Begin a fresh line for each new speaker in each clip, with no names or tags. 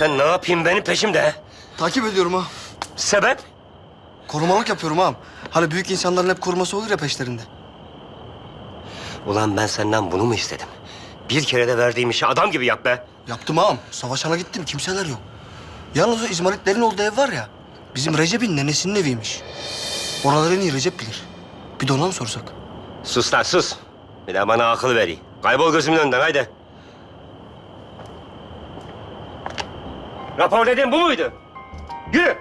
sen ne yapayım benim peşimde?
Takip ediyorum ha.
Sebep?
Korumalık yapıyorum ağam. Hani büyük insanların hep koruması olur ya peşlerinde.
Ulan ben senden bunu mu istedim? Bir kere de verdiğim işi adam gibi yap be.
Yaptım ağam. Savaşana gittim. Kimseler yok. Yalnız o İzmaritlerin olduğu ev var ya. Bizim Recep'in nenesinin eviymiş. Oraları en iyi Recep bilir. Bir de ona mı sorsak?
Sus lan sus. Bir de bana akıl ver. Kaybol gözümün önünden haydi. Rapor dediğin bu muydu? Yürü.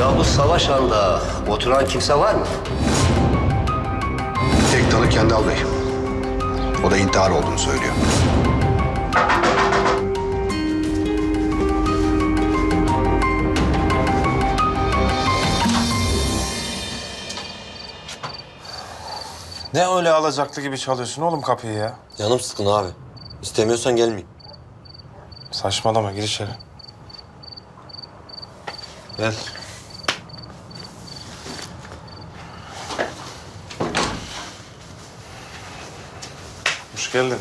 Ya bu savaş anda oturan kimse var mı?
Tanık Kendal Bey. O da intihar olduğunu söylüyor.
Ne öyle alacaklı gibi çalıyorsun oğlum kapıyı ya?
Canım sıkın abi. İstemiyorsan gelmeyeyim.
Saçmalama gir içeri.
Gel.
Geldin.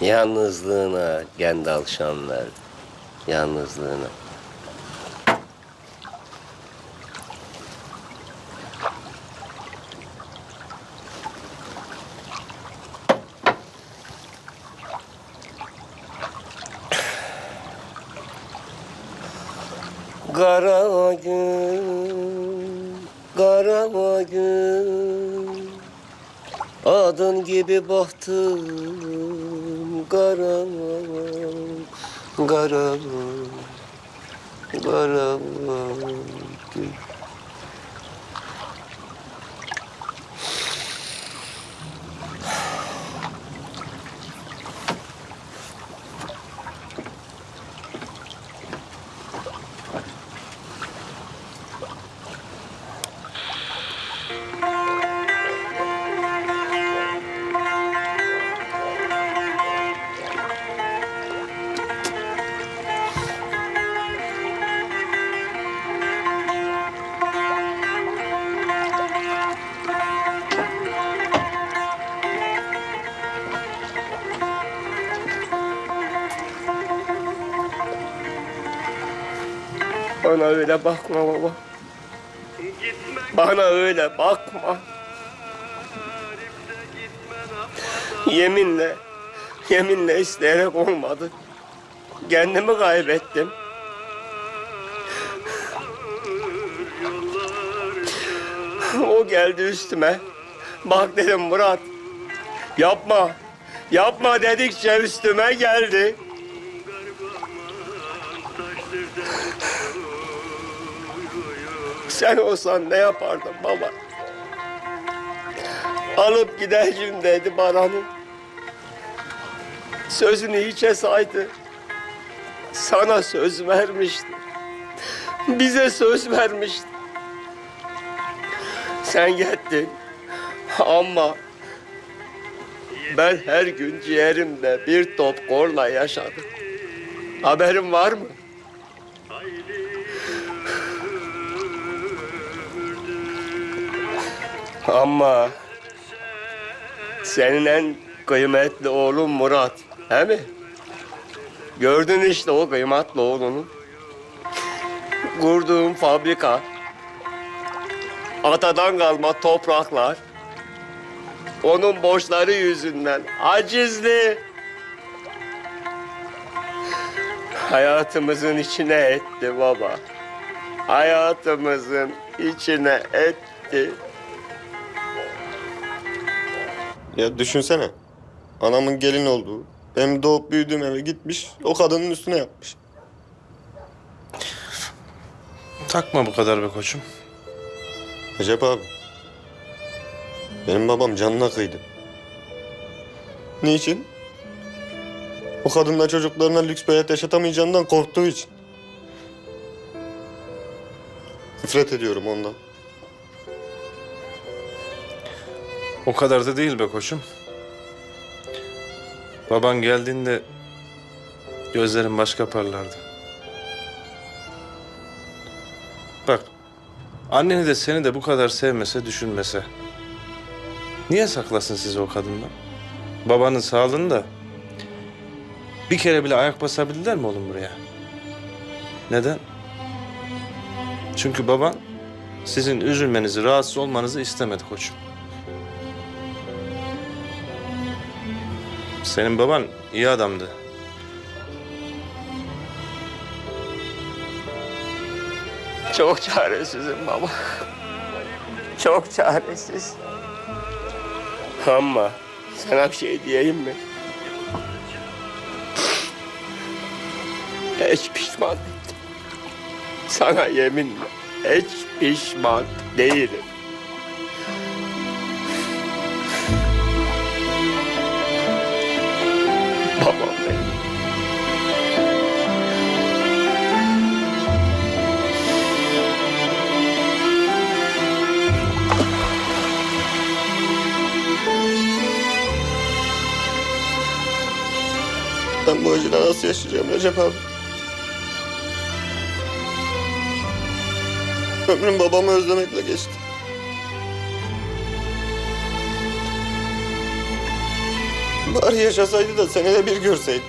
Yalnızlığına Gendal şan verdi. Yalnızlığına. Kara gün, kara gün. Adın gibi bahtım kara kara kara Bana öyle bakma baba. Bana öyle bakma. Yeminle, yeminle isteyerek olmadı. Kendimi kaybettim. O geldi üstüme. Bak dedim Murat. Yapma. Yapma dedikçe üstüme geldi. Sen olsan ne yapardın baba? Alıp gideceğim dedi Baran'ın. Sözünü hiçe saydı. Sana söz vermişti. Bize söz vermişti. Sen gittin. Ama ben her gün ciğerimde bir top korla yaşadım. Haberin var mı? Ama senin en kıymetli oğlun Murat, he mi? Gördün işte o kıymetli oğlunu. Kurduğum fabrika, atadan kalma topraklar, onun borçları yüzünden acizli. Hayatımızın içine etti baba. Hayatımızın içine etti.
Ya düşünsene. Anamın gelin olduğu, benim doğup büyüdüğüm eve gitmiş, o kadının üstüne yapmış.
Takma bu kadar be koçum.
Recep abi. Benim babam canına kıydı. Niçin? O kadınla çocuklarına lüks bir hayat yaşatamayacağından korktuğu için. Nefret ediyorum ondan.
O kadar da değil be koçum. Baban geldiğinde gözlerin başka parlardı. Bak, anneni de seni de bu kadar sevmese, düşünmese. Niye saklasın sizi o kadından? Babanın sağlığını da bir kere bile ayak basabildiler mi oğlum buraya? Neden? Çünkü baban sizin üzülmenizi, rahatsız olmanızı istemedi koçum. Senin baban iyi adamdı.
Çok çaresizim baba. Çok çaresiz. Ama sana bir şey diyeyim mi? Hiç pişman. Sana yeminle hiç pişman değilim.
Ben bu acıyla nasıl yaşayacağım Recep abi? Ömrüm babamı özlemekle geçti. Bari yaşasaydı da senede bir görseydim.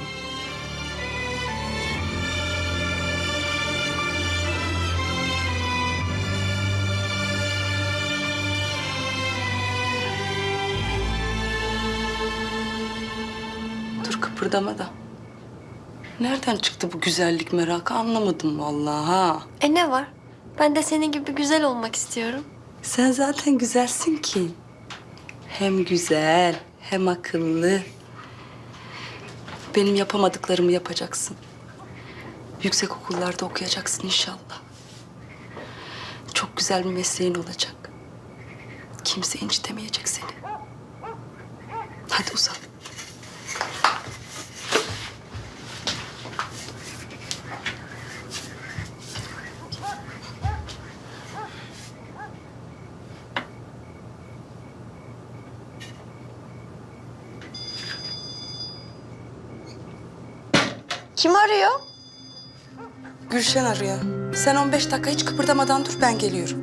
Dur kıpırdama da. Nereden çıktı bu güzellik merakı anlamadım vallahi ha.
E ne var? Ben de senin gibi güzel olmak istiyorum.
Sen zaten güzelsin ki. Hem güzel hem akıllı. Benim yapamadıklarımı yapacaksın. Yüksek okullarda okuyacaksın inşallah. Çok güzel bir mesleğin olacak. Kimse incitemeyecek seni. Hadi uzan.
Kim arıyor?
Gülşen arıyor. Sen 15 dakika hiç kıpırdamadan dur ben geliyorum.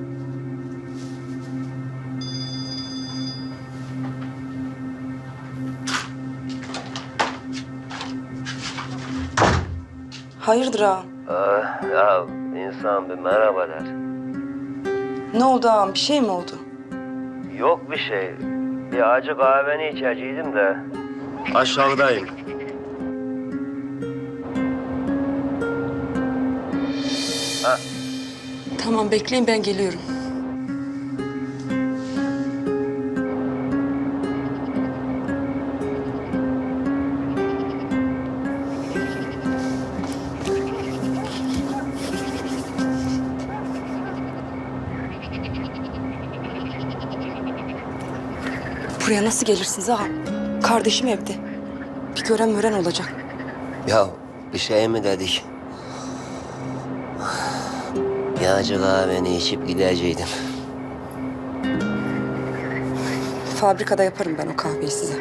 Hayırdır ağam?
Ah, ya insan bir merhaba der.
Ne oldu ağam? Bir şey mi oldu?
Yok bir şey. Bir acı kahveni içeceydim de.
Aşağıdayım.
Tamam bekleyin ben geliyorum. Buraya nasıl gelirsiniz ha? Kardeşim evde. Bir gören mören olacak.
Ya bir şey mi dedik? Acı kahveni içip gideceydim.
Fabrikada yaparım ben o kahveyi size.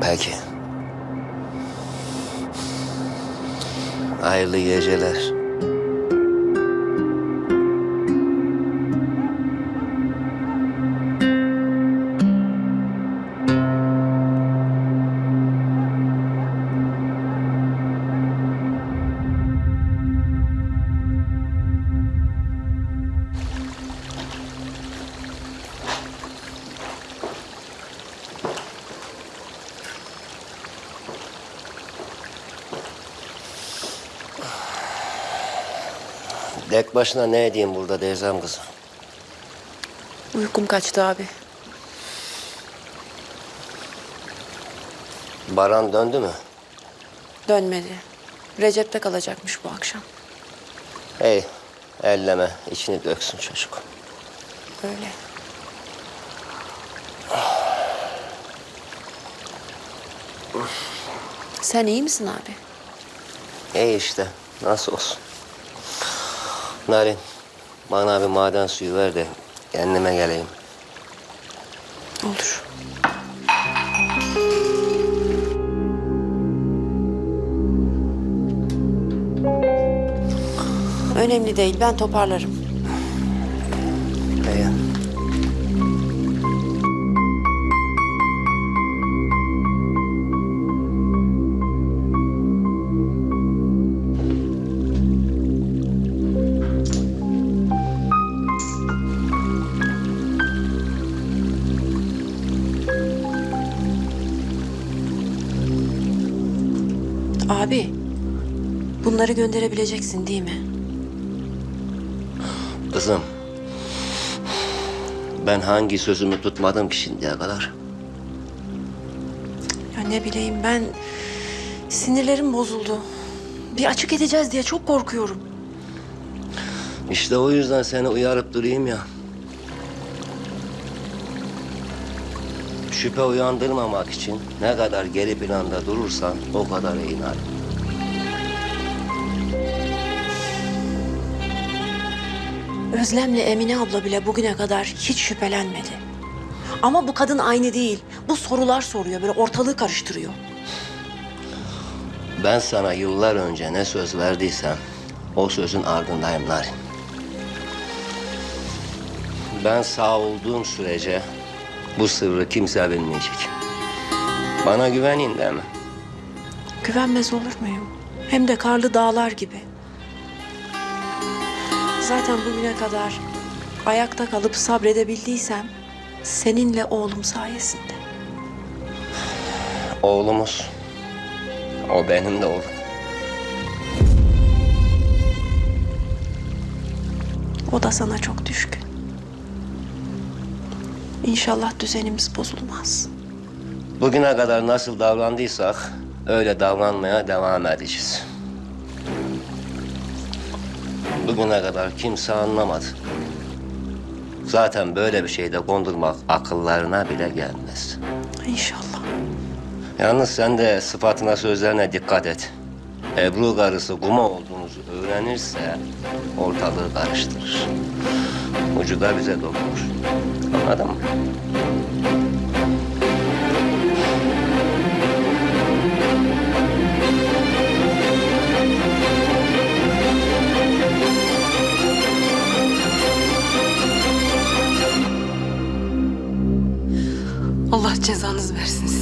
Peki. Hayırlı geceler. Tek başına ne edeyim burada teyzem kızım?
Uykum kaçtı abi.
Baran döndü mü?
Dönmedi. Recep'te kalacakmış bu akşam.
Hey, elleme. içini döksün çocuk.
Öyle. Sen iyi misin abi?
İyi işte. Nasıl olsun? Narin, bana bir maden suyu ver de kendime geleyim.
Olur. Önemli değil. Ben toparlarım. Abi, bunları gönderebileceksin değil mi?
Kızım, ben hangi sözümü tutmadım ki şimdiye kadar?
Ya ne bileyim ben sinirlerim bozuldu. Bir açık edeceğiz diye çok korkuyorum.
İşte o yüzden seni uyarıp durayım ya. Şüphe uyandırmamak için ne kadar geri planda durursan o kadar iyi Narin.
Özlem'le Emine abla bile bugüne kadar hiç şüphelenmedi. Ama bu kadın aynı değil. Bu sorular soruyor, böyle ortalığı karıştırıyor.
Ben sana yıllar önce ne söz verdiysem o sözün ardındayım Narin. Ben sağ olduğum sürece bu sırrı kimse bilmeyecek. Bana güvenin değil mi?
Güvenmez olur muyum? Hem de karlı dağlar gibi. Zaten bugüne kadar ayakta kalıp sabredebildiysem seninle oğlum sayesinde.
Oğlumuz. O benim de oğlum.
O da sana çok düşkün. İnşallah düzenimiz bozulmaz.
Bugüne kadar nasıl davrandıysak öyle davranmaya devam edeceğiz. Bugüne kadar kimse anlamadı. Zaten böyle bir şeyde kondurmak akıllarına bile gelmez.
İnşallah.
Yalnız sen de sıfatına sözlerine dikkat et. Ebru karısı kuma olduğunuzu öğrenirse ortalığı karıştırır. Ucu da bize dokunur. Anladın mı?
Allah cezanızı versin